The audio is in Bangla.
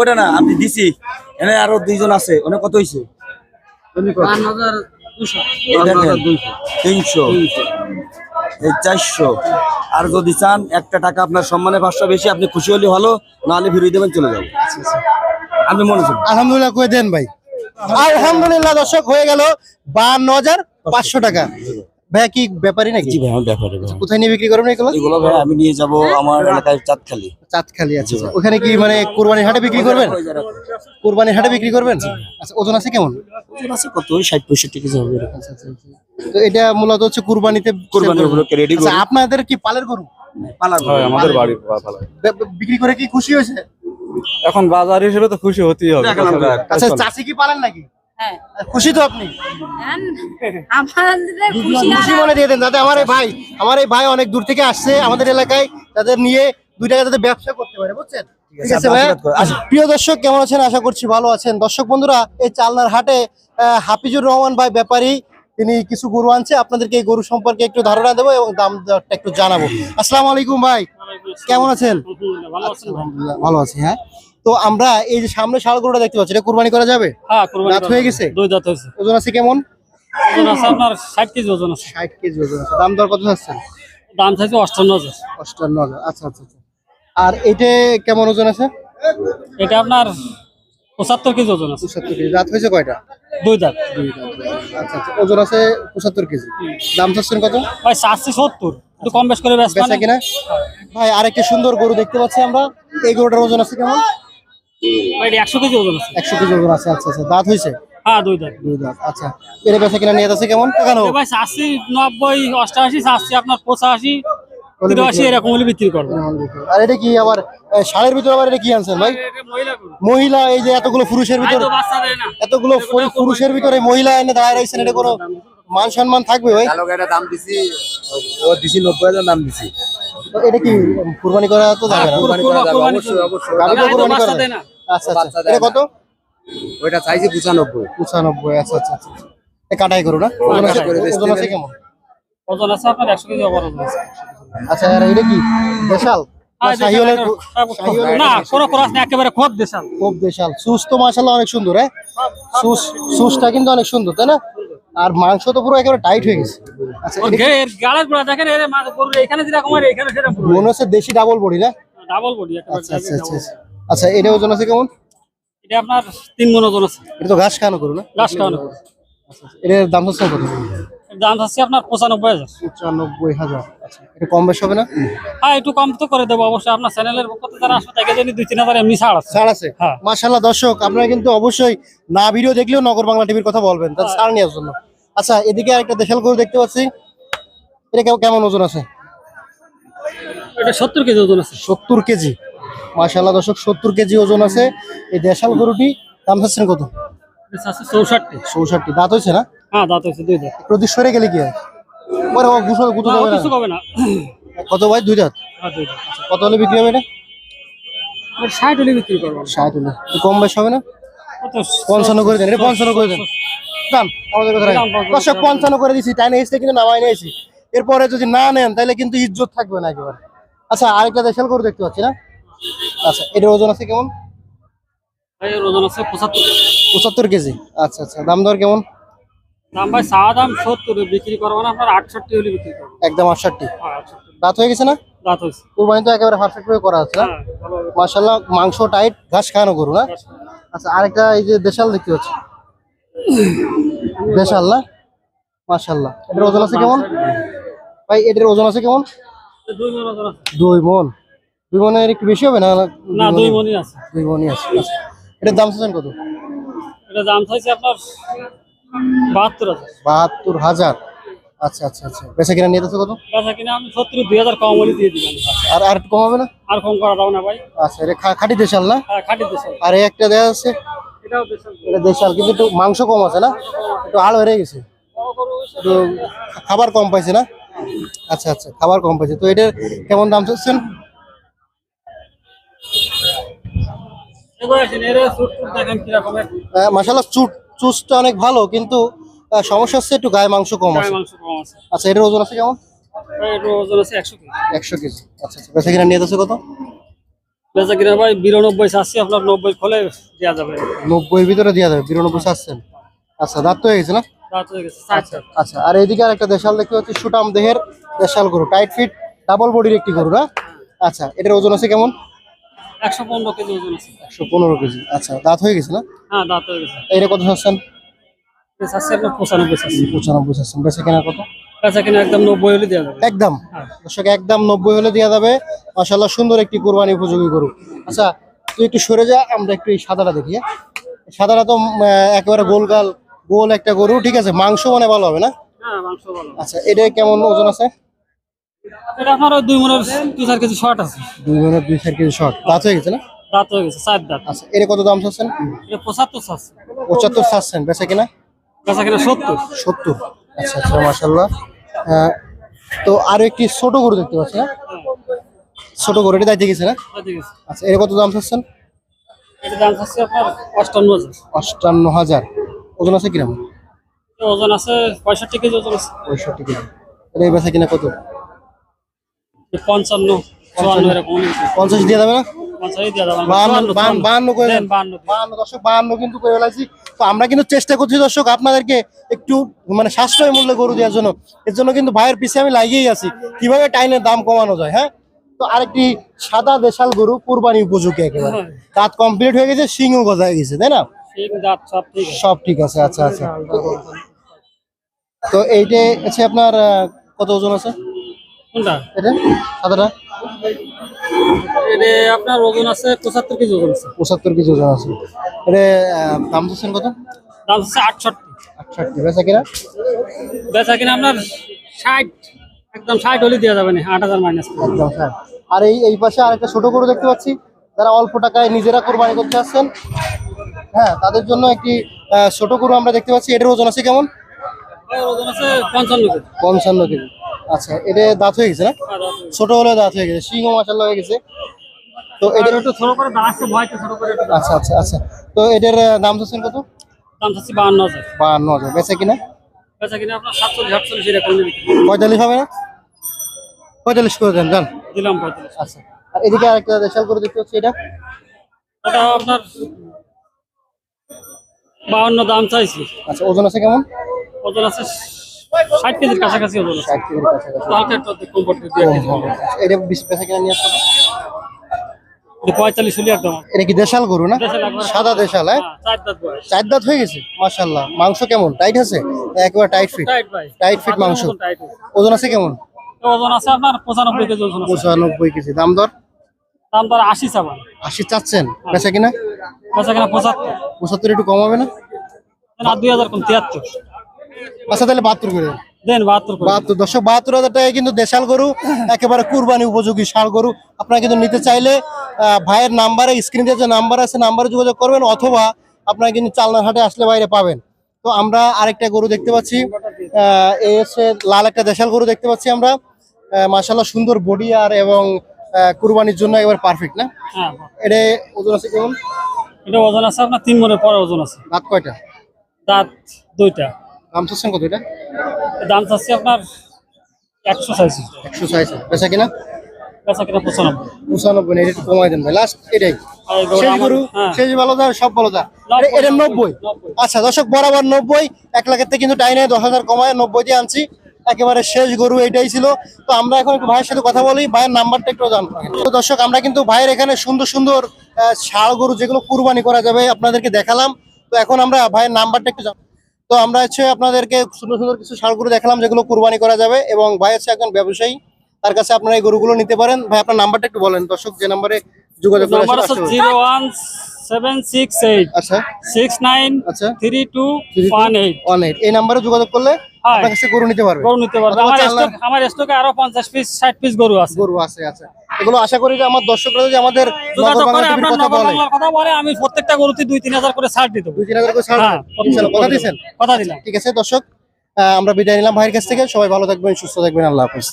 ওটা না দিছি। এখানে আরও দুইজন আছে। ওনে কত চারশো। আর যদি চান, একটা টাকা আপনার সম্মানে পাঁচশো বেশি, আপনি খুশি হলে ভালো, নাহলে চলে মনে আলহামদুলিল্লাহ দেন ভাই? আলহামদুলিল্লাহ, দর্শক, হয়ে গেল বান্ন হাজার পাঁচশো টাকা। ভাইয়া কি ব্যাপারই নাকি? জি ভাই আমার ব্যাপারে কোথায় নিয়ে বিক্রি করবেন এগুলো? এগুলো ভাই আমি নিয়ে যাব আমার এলাকায় চাঁদখালি। চাঁদখালি আছে ওখানে কি মানে কুরবানির হাটে বিক্রি করবেন? কুরবানির হাটে বিক্রি করবেন? আচ্ছা ওজন আছে কেমন? ওজন আছে কত? ওই ষাট পঁয়ষট্টি কেজি হবে এরকম। তো এটা মূলত হচ্ছে কুরবানিতে কোরবানির উপলক্ষে রেডি আচ্ছা, আপনাদের কি পালের গরু? পালা হয় আমাদের বাড়ির বিক্রি করে কি খুশি হয়েছে? এখন বাজার হিসেবে তো খুশি হতেই হবে। আচ্ছা চাষি কি পালেন নাকি? হ্যাঁ খুশি তো আপনি? খুশি খুশি মনে দিয়ে দেন যাতে আমার এই ভাই আমার এই ভাই অনেক দূর থেকে আসছে আমাদের এলাকায় তাদের নিয়ে দুই টাকা যাতে ব্যবসা করতে পারে বুঝছেন? ঠিক আছে ভাই আশীর্বাদ করো। আচ্ছা, প্রিয় দর্শক কেমন আছেন? আশা করছি ভালো আছেন। দর্শক বন্ধুরা এই চালনার হাটে আহ, হাফিজুর রহমান ভাই ব্যাপারী তিনি কিছু গরু আনছে আপনাদেরকে এই গরু সম্পর্কে একটু ধারণা দেবো এবং দাম দরটা একটু জানাব। আসসালামু আলাইকুম ভাই কেমন আছেন? ভালো আছি হ্যাঁ। তো আমরা এই যে সামনে ষাড় গরুটা দেখতে পাচ্ছি এটা কুরবানি করা যাবে? হ্যাঁ কোরবানি দাঁত হয়ে গেছে? দুই দাঁত হয়েছে। ওজন আছে কেমন? ওজন আছে আপনার ষাট কেজি ওজন আছে। ষাট কেজি ওজন আছে। দাম দর কত যাচ্ছে? দাম চাইছে অষ্টান্ন হাজার। অষ্টান্ন হাজার। আচ্ছা আচ্ছা আচ্ছা। আর এটা কেমন ওজন আছে? এটা আপনার পঁচাত্তর কেজি ওজন আছে। পঁচাত্তর কেজি। দাঁত হয়েছে কয়টা? দুই দাঁত। দুই দাঁত আচ্ছা আচ্ছা। ওজন আছে পঁচাত্তর কেজি। দাম চাচ্ছেন কত? ভাই চারশি সত্তর। একটু কম বেশ করে বেশ বেচা কিনা? ভাই আরেকটা সুন্দর গরু দেখতে পাচ্ছি আমরা। এই গরুটার ওজন আছে কেমন? একশো কেজি ওজন আছে। একশো কেজি ওজন আছে আচ্ছা আচ্ছা। দাঁত হয়েছে? হ্যাঁ দুই দাঁত। দুই দাঁত আচ্ছা। এর বেচা কিনা নিয়ে আছে কেমন? কেন ভাই চারশি নব্বই অষ্টাশি চারশি আপনার পঁচাশি তিরাশি এরকম হলে বিক্রি করব। আর এটা কি আবার ভিতরে আবার এটা কি আনছেন ভাই? মহিলা এই যে এতগুলো পুরুষের ভিতরে এতগুলো পুরুষের ভিতরে মহিলা এনে দাঁড়ায় রয়েছেন এটা কোনো মান সম্মান থাকবে ভাই? দাম দিছি ও দিছি নব্বই হাজার দাম দিছি। এটা কি কুরবানি করা তো যাবে না? কুরবানি করা যাবে, অবশ্যই, অবশ্যই। গাড়িটা কুরবানি করা না। আচ্ছা আচ্ছা। এটা কত? ওইটা চাইছি পঁচানব্বই। পঁচানব্বই আচ্ছা আচ্ছা আচ্ছা। এ কাটাই করো না? ওজন আছে ওজন আছে কেমন? ওজন আছে আপনার একশো কেজি ওভার ওজন আছে। আচ্ছা আর এটা কি? দেশাল? না হ্যাঁ, কোনো ক্রস একেবারে দেশাল। খুব দেশাল। সুস তো মাশাআল্লাহ অনেক সুন্দর হ্যাঁ। সুস সুসটা কিন্তু অনেক সুন্দর তাই না? আর মাংস তো পুরো একেবারে টাইট হয়ে গেছে। আচ্ছা মনে হচ্ছে দেশি ডাবল বডি না? ডাবল বডি আচ্ছা আচ্ছা আচ্ছা আচ্ছা। আচ্ছা এটা ওজন আছে কেমন? এটা আপনার তিন মন ওজন আছে। এটা তো ঘাস খাওয়ানো করো না? ঘাস খাওয়ানো এটার দাম হচ্ছে কত? দাম হচ্ছে আপনার পঁচানব্বই হাজার। পঁচানব্বই হাজার। আচ্ছা এটা কম বেশ হবে না? হ্যাঁ একটু কম তো করে দেবো। অবশ্যই আপনার চ্যানেলের পক্ষ থেকে যারা আসবে তাকে জানি দুই তিন হাজার এমনি ছাড় আছে। ছাড় আছে? হ্যাঁ। মাশাল্লাহ দর্শক আপনারা কিন্তু অবশ্যই না ভিডিও দেখলেও নগর বাংলা টিভির কথা বলবেন তার ছাড় নেওয়ার জন্য। আচ্ছা এদিকে আরেকটা দেশাল গরু দেখতে পাচ্ছি। এটা কেমন- কেমন ওজন আছে? এটা সত্তর কেজি ওজন আছে। সত্তর কেজি। মাশাল্লাহ দর্শক সত্তর কেজি ওজন আছে। এই দেশাল গরুটি দাম চাচ্ছেন কত? আছে চৌষট্টি চৌষট্টি। দাঁত হয়েছে না? হ্যাঁ দাঁত দুই দাঁত। প্রতি সরে গেলে কি হয়? পরে গুছো না কিছু হবে না। কত ভাই? দুই দাঁত? হ্যাঁ। আচ্ছা, কত হলে বিক্রি হবে এটা? ষাট হলে বিক্রি করব ষাট হলে। কম বেশ হবে না? পঞ্চান্ন করে দেন এটা পঞ্চান্ন করে দেন। দাম আমাদের কথা পঞ্চান্ন করে দিছি টাইনে এসে কিন্তু নামাই নিয়েছি এরপরে যদি না নেন তাহলে কিন্তু ইজ্জত থাকবে না একেবারে। আচ্ছা আরেকটা দেশাল করে দেখতে পাচ্ছি না? আচ্ছা এটার ওজন আছে কেমন? ওজন আছে পঁচাত্তর পঁচাত্তর কেজি। আচ্ছা আচ্ছা। দাম দর কেমন? দাম ভাই চাওয়া দাম সত্তর। বিক্রি করব না আপনার আটষট্টি হলে বিক্রি করব। একদম আটষট্টি। হ্যাঁ দাঁত হয়ে গেছে না? দাঁত হয়েছে। কুরবানি তো একেবারে পারফেক্ট ভাবে করা আছে হ্যাঁ ভালো মার্শাল্লাহ মাংস টাইট ঘাস খাওয়ানো করু না? আচ্ছা আরেকটা এই যে দেশাল দেখতে পাচ্ছি। দেশাল না? মার্শাল্লাহ এটার ওজন আছে কেমন? ভাই এটার ওজন আছে কেমন? দুই মন দুই মন। মনের একটু বেশি হবে না? না দুই মনই আছে। দুই মনই আছে। আচ্ছা। এটার দাম চাচ্ছেন কত? এটা দাম চাইছে আপনার বাহাত্তর হাজার। বাহাত্তর হাজার। আচ্ছা আচ্ছা আচ্ছা। বেচা কিনা নিয়ে যাচ্ছে কত? বেচা কিনা আমি সত্তর দুই হাজার কম হলে দিয়ে দিবেন আর আর একটু কম হবে না? আর কম করা দাও না ভাই। আচ্ছা এটা খাঁটি দেশাল না? হ্যাঁ খাটি দেশে আর এই একটা দেওয়া যাচ্ছে এটাও দেশে এটা দেশাল কিন্তু একটু মাংস কম আছে না? একটু আলো হয়ে গেছে। একটু খাবার কম পাইছে না? আচ্ছা আচ্ছা খাবার কম পাইছে। তো এটার কেমন দাম চাচ্ছেন? মাসাল্লাহ চুট চুসটা অনেক ভালো কিন্তু সমস্যা হচ্ছে একটু গায়ে মাংস কম আছে। আচ্ছা এটার ওজন আছে কেমন? একশো কেজি। আচ্ছা আচ্ছা কিনা নিয়ে যাচ্ছে কত? বেচা কিনা ভাই বিরানব্বই চাচ্ছি আপনার নব্বই খোলে দেওয়া যাবে। নব্বই ভিতরে দেওয়া যাবে বিরানব্বই চাচ্ছেন। আচ্ছা দাঁত তো হয়ে গেছে না? চারটা আচ্ছা আর এইদিকে আর একটা দেশাল দেখতে সুটাম দেহের দেশাল গরু টাইট ফিট ডাবল বডির একটি গরু না? আচ্ছা এটার ওজন আছে কেমন? একশো পনেরো কেজি ওজন আছে। একশো পনেরো কেজি। আচ্ছা দাঁত হয়ে গেছে না? হ্যাঁ দাঁত হয়ে গেছে। এইটা কত চাচ্ছেন? চাচ্ছি আপনার পঁচানব্বই চাচ্ছি। পঁচানব্বই চাচ্ছেন। বেঁচে কেনার কত? বেচা কিনা একদম নব্বই হলে দেওয়া যাবে। একদম? হ্যাঁ। দর্শক একদম নব্বই হলে দেওয়া যাবে। মাসাল্লাহ সুন্দর একটি কোরবানি উপযোগী গরু। আচ্ছা তুই একটু সরে যা আমরা একটু এই সাদাটা দেখি হ্যাঁ? সাদাটা তো একেবারে গোলগাল গোল একটা গরু ঠিক আছে? মাংস মানে ভালো হবে না? হ্যাঁ আচ্ছা এটা কেমন ওজন আছে? এটা আপনার দুই মনের দুই চার কেজি শর্ট আছে। দুই মিনিট দুই চার কেজি শর্ট দাঁত হয়ে গেছে না? দাঁত হয়ে গেছে চার দাঁত। আচ্ছা এটা কত দাম চাচ্ছেন? এটা পঁচাত্তর চাচ্ছে। পঁচাত্তর চাচ্ছেন বেচা কিনা? বেচা কিনা সত্তর। সত্তর। আচ্ছা আচ্ছা মাসাল্লাহ তো আরও একটি ছোট গরু দেখতে পাচ্ছি না ছোট গরু এটা দায়িত্বে গেছে না? আচ্ছা এটা কত দাম চাচ্ছেন? এটা দাম চাচ্ছে আপনার অষ্টান্ন হাজার। অষ্টান্ন হাজার। ওজন আছে কীরকম ওজন আছে পঁয়ষট্টি কেজি ওজন আছে। পঁয়ষট্টি কিলো এটা এই বেচা কিনা কত? পঞ্চান্ন চুয়ান্ন এরকম পঞ্চাশ দিয়ে না? আমরা। কিন্তু চেষ্টা করছি দর্শক আপনাদেরকে একটু মানে সাশ্রয় মূল্যে গরু দেওয়ার জন্য। এর জন্য কিন্তু ভাইয়ের পিছে আমি লাগিয়েই আছি। কীভাবে টাইনের দাম কমানো যায় হ্যাঁ? তো আরেকটি সাদা দেশাল গরু কুরবানি উপযোগী একেবারে। হ্যাঁ। দাঁত কমপ্লিট হয়ে গেছে সিংহ গজায় গেছে তাই না? সব ঠিক আছে। আচ্ছা আচ্ছা। তো এইটা আছে আপনার কত ওজন আছে? কোনটা? এটা? সাদাটা? এটা আপনার ওজন আছে পঁচাত্তর কেজি ওজন আছে। পঁচাত্তর কেজি ওজন আছে। এটা দাম চাচ্ছেন কত? দাম হচ্ছে আটষট্টি। আটষট্টি। বেচা কিনা? বেচা কিনা আপনার ষাট একদম ষাট হলে দেওয়া যাবে না আট হাজার মাইনাস একদম হ্যাঁ। আর এই এই পাশে আরেকটা ছোট গরু দেখতে পাচ্ছি যারা অল্প টাকায় নিজেরা কোরবানি করতে আসছেন হ্যাঁ তাদের জন্য একটি ছোট গরু আমরা দেখতে পাচ্ছি। এটার ওজন আছে কেমন? ওজন আছে পঞ্চান্ন কেজি। পঞ্চান্ন কেজি। আচ্ছা এটা দাঁত হয়ে গেছে না। ছোট হলে দাঁত হয়ে গেছে সিংহ মাসাল্লাহ হয়ে গেছে। তো এটার একটু ছোট করে দাঁড়াচ্ছে ভয়টা ছোট করে আচ্ছা আচ্ছা আচ্ছা। তো এটার দাম চাচ্ছেন কত? দাম চাচ্ছি বাহান্ন হাজার। বাহান্ন হাজার। বেচা কিনা? বেচা কিনা আপনার সাতচল্লিশ আটচল্লিশ এরকম পঁয়তাল্লিশ হবে না? পঁয়তাল্লিশ করে দেন যান দিলাম পঁয়তাল্লিশ। আচ্ছা। আর এদিকে আরেকটা দেশাল করে দেখতে পাচ্ছি এটা। এটা আপনার বাহান্ন দাম চাইছি। আচ্ছা ওজন আছে কেমন? ওজন আছে ষাট কেজির কাছাকাছি ষাট কেজির কাছাকাছি। এটা বিশ পয়সা কিনে নিয়ে আসতে পঁয়তাল্লিশ হলে একদম। এটা কি দেশাল গরু না? সাদা দেশাল হ্যাঁ? হ্যাঁ, চার দাঁত হয়ে গেছে? মাশাল্লাহ মাংস কেমন? টাইট আছে? একবার টাইট ফিট। টাইট ফিট মাংস। ওজন আছে কেমন? ওজন আছে আপনার পঁচানব্বই কেজি ওজন পঁচানব্বই কেজি। দাম দর? দাম আশি চাবান আশি চাচ্ছেন? বেচা কিনা? বেচা কিনা পঁচাত্তর। পঁচাত্তর একটু কমাবে না? দুই হাজার তিয়াত্তর। আচ্ছা তাহলে বাহাত্তর করে। দেন। দেন বাহাত্তর বাহাত্তর দশক বাহাত্তর হাজার টাকায় কিন্তু দেশাল গরু একেবারে কুরবানি উপযোগী ষাড় গরু। আপনারা কিন্তু নিতে চাইলে ভাইয়ের নাম্বারে স্ক্রিনে যে নাম্বার আছে নাম্বারে যোগাযোগ করবেন অথবা আপনারা কিন্তু চালনা হাটে আসলে বাইরে পাবেন। তো আমরা আরেকটা গরু দেখতে পাচ্ছি এই হচ্ছে লাল একটা দেশাল গরু দেখতে পাচ্ছি আমরা। মাসাল্লাহ সুন্দর বডি আর এবং কুরবানির জন্য এবার পারফেক্ট না? হ্যাঁ এটা ওজন আছে কেমন? এটা ওজন আছে আপনার তিন পরে ওজন আছে। রাত কয়টা? দাঁত দুইটা। দাম চাচ্ছেন কত এটা? দাম চাচ্ছি আপনার একশো একশো বেচা কিনা? বেচা কিনা পঁচানব্বই। পঁচানব্বই না এটা কমাই দেন ভাই। লাস্ট এটাই। আর এই গরু শেষ গরু। শেষ ভালো যা সব ভালো যা নব্বই, এটা- এটা নব্বই। নব্বই। আচ্ছা দর্শক বরাবর নব্বই। এক লাখের থেকে কিন্তু টাইনে দশ হাজার কমায় নব্বই দিয়ে আনছি। একেবারে শেষ গরু এটাই ছিল। তো আমরা এখন একটু ভাইয়ের সাথে কথা বলি ভাইয়ের নাম্বারটা একটু জানব তো দর্শক আমরা কিন্তু ভাইয়ের এখানে সুন্দর সুন্দর ষাঁড় গরু যেগুলো কুরবানি করা যাবে আপনাদেরকে দেখালাম। তো এখন আমরা ভাইয়ের নাম্বারটা একটু জানব তো আমরা হচ্ছে আপনাদেরকে সুন্দর সুন্দর কিছু ষাঁড় গরু দেখালাম যেগুলো কুরবানি করা যাবে এবং ভাই হচ্ছে একজন ব্যবসায়ী তার কাছে আপনারা এই গরুগুলো নিতে পারেন। ভাই আপনার নাম্বারটা একটু বলেন দর্শক যে নাম্বারে যোগাযোগ। জিরো ওয়ান আচ্ছা। আচ্ছা। এই নাম্বারে যোগাযোগ করলে। আপনার কাছে গরু নিতে পারবে। গরু নিতে পারবে। আমার স্টকে আরও পঞ্চাশ পিস ষাট পিস গরু আছে। গরু আছে আচ্ছা। এগুলো আশা করি যে আমার দর্শকরা যদি আমাদের কথা বলে। আমি প্রত্যেকটা গরুতে দুই তিন হাজার করে ছাড় দিত দুই তিন হাজার করে ছাড় হ্যাঁ কথা দিচ্ছেন কথা দিলাম। ঠিক আছে দর্শক আমরা বিদায় নিলাম ভাইয়ের কাছ থেকে। সবাই ভালো থাকবেন সুস্থ থাকবেন। আল্লাহ হাফিজ।